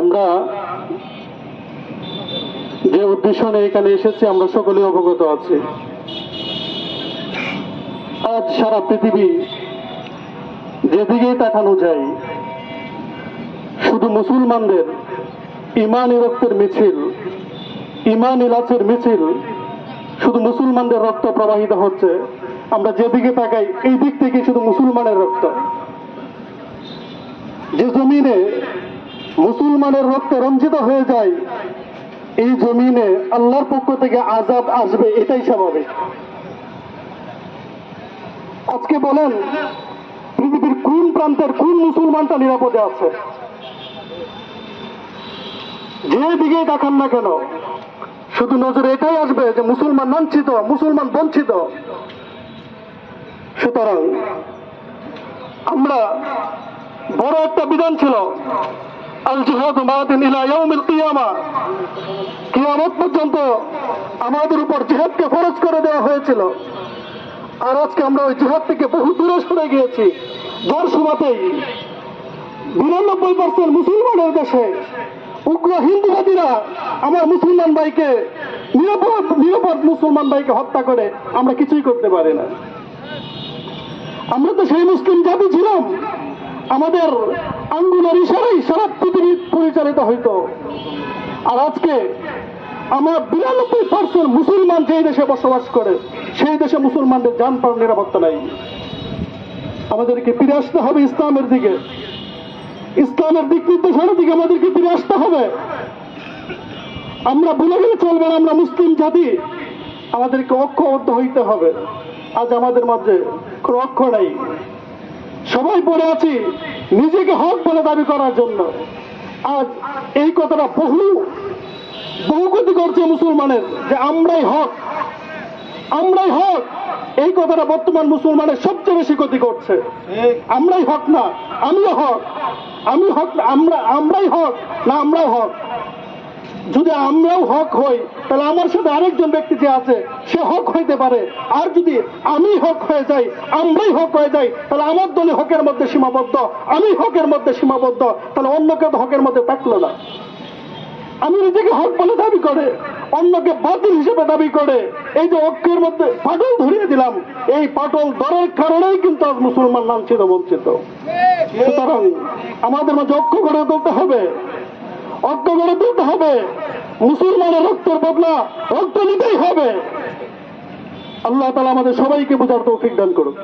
আমরা যে উদ্দেশ্য নিয়ে এখানে এসেছি, আমরা সকলে অবগত আছি। আজ সারা পৃথিবী যেদিকেই তাকানো যায়, শুধু মুসলমানদের ইমান রক্তের মিছিল, ইমান ইলাচের মিছিল, শুধু মুসলমানদের রক্ত প্রবাহিত হচ্ছে, আমরা যেদিকে তাকাই, এই দিক থেকে শুধু মুসলমানের রক্ত। যে জমিনে মুসলমানের রক্ত রঞ্জিত হয়ে যায়, এই জমিনে আল্লাহর পক্ষ থেকে আজাব আসবে, এটাই স্বাভাবিক। আজকে বলেন, পৃথিবীর কোন প্রান্তের কোন মুসলমানটা নিরাপদে আছে? যে দিকে দেখান না কেন, শুধু নজরে এটাই আসবে যে মুসলমান লাঞ্ছিত, মুসলমান বঞ্চিত। সুতরাং আমরা বড় একটা বিধান ছিল আল জিহাদ কিয়ামত পর্যন্ত আমাদের উপর জিহাদকে ফরজ করে দেওয়া হয়েছিল। আর আজকে আমরা ওই জিহাদ থেকে বহু দূরে সরে গিয়েছি। যার সময়তেই বিরানব্বই পার্সেন্ট মুসলমানের দেশে উগ্র হিন্দুবাদীরা আমার মুসলমান ভাইকে, নিরাপদ নিরাপদ মুসলমান ভাইকে হত্যা করে আমরা কিছুই করতে পারি না। আমরা তো সেই মুসলিম জাতি ছিলাম। আমাদের আঙ্গুলের ইশারাই সারা পৃথিবী পরিচালিত হইতো। আর আজকে আমার বিরানব্বই পার্সেন্ট মুসলমান যেই দেশে বসবাস করে, সেই দেশে মুসলমানদের যান প্রাণ নিরাপত্তা নাই। আমাদেরকে ফিরে আসতে হবে ইসলামের দিকে। ইসলামের দিক নির্দেশনার দিকে আমাদেরকে ফিরে আসতে হবে। আমরা ভুলে গেলে চলবে না, আমরা মুসলিম জাতি। আমাদেরকে ঐক্যবদ্ধ হইতে হবে। আজ আমাদের মাঝে কোনো অক্ষ নাই। সবাই পড়ে আছি, নিজেকে হক বলে দাবি করার জন্য। আজ এই কথাটা বহু বহু ক্ষতি করছে মুসলমানের, যে আমরাই হক। আমরাই হক। এই কথাটা বর্তমান মুসলমানের সবচেয়ে বেশি ক্ষতি করছে। আমরাই হক না, আমিও হক। আমি হক, আমরা, আমরাই হক না আমরাও হক? যদি আমরাও হক হই, তাহলে আমার সাথে আরেকজন ব্যক্তি যে আছে, সে হক হইতে পারে। আর যদি আমি হক হয়ে যাই, আমরাই হক হয়ে যাই, তাহলে আমার দলে হকের মধ্যে সীমাবদ্ধ, আমি হকের মধ্যে সীমাবদ্ধ, তাহলে অন্য কেউ হকের মধ্যে থাকল না। আমি নিজেকে হক বলে দাবি করে, অন্যকে বাতিল হিসেবে দাবি করে। এই যে ঐক্যের মধ্যে পাটল ধরিয়ে দিলাম, এই পাটল দরের কারণেই কিন্তু আজ মুসলমান লাঞ্ছিত বঞ্চিত। সুতরাং আমাদের মাঝে ঐক্য গড়ে তুলতে হবে। ঐক্য করে তুলতে হবে। মুসলমানের রক্তের বদলা রক্ত নিতেই হবে। আল্লাহ তালা আমাদের সবাইকে বোঝার তৌফিক দান করুন